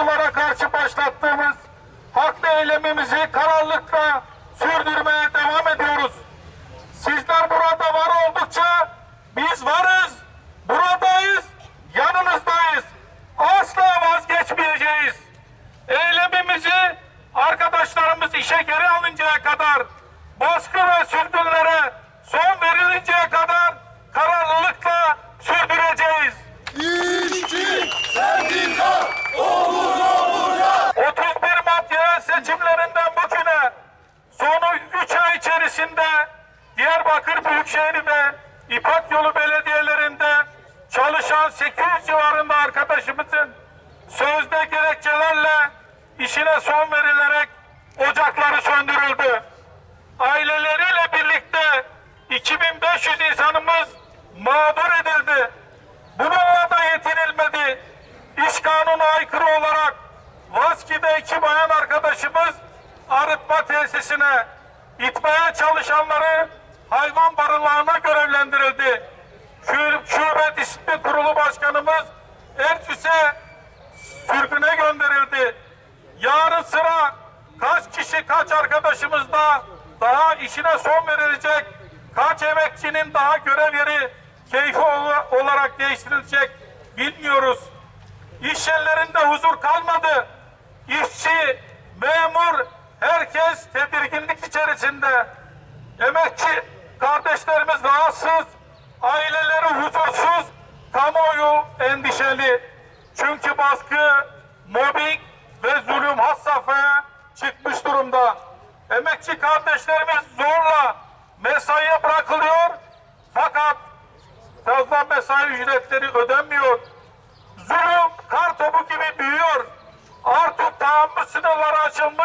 baskılara karşı başlattığımız haklı eylemimizi kararlılıkla sürdürmeye devam ediyoruz. 800 civarında arkadaşımızın sözde gerekçelerle işine son verilerek ocakları söndürüldü. Aileleriyle birlikte 2500 insanımız mağdur edildi. Bununla da yetinilmedi. İş kanunu aykırı olarak Vaski'de iki bayan arkadaşımız arıtma tesisine itmeye çalışanları hayvan barınağına görevlendirildi. Şube, disiplin kurulu başkanımız Ercüs'e sürgüne gönderildi. Yarın sıra kaç kişi kaç arkadaşımız da daha işine son verilecek, kaç emekçinin daha görev yeri keyfi ola- olarak değiştirilecek bilmiyoruz. İş yerlerinde huzur kalmadı. İşçi, memur, herkes tedirginlik içerisinde. Emekçi kardeşlerimiz rahatsız, aileleri huzursuz, kamuoyu endişeli. Çünkü baskı, mobbing ve zulüm has safhaya çıkmış durumda. Emekçi kardeşlerimiz zorla mesaiye bırakılıyor fakat fazla mesai ücretleri ödenmiyor. Zulüm kar topu gibi büyüyor. Artık tahammül sınırları açılmış,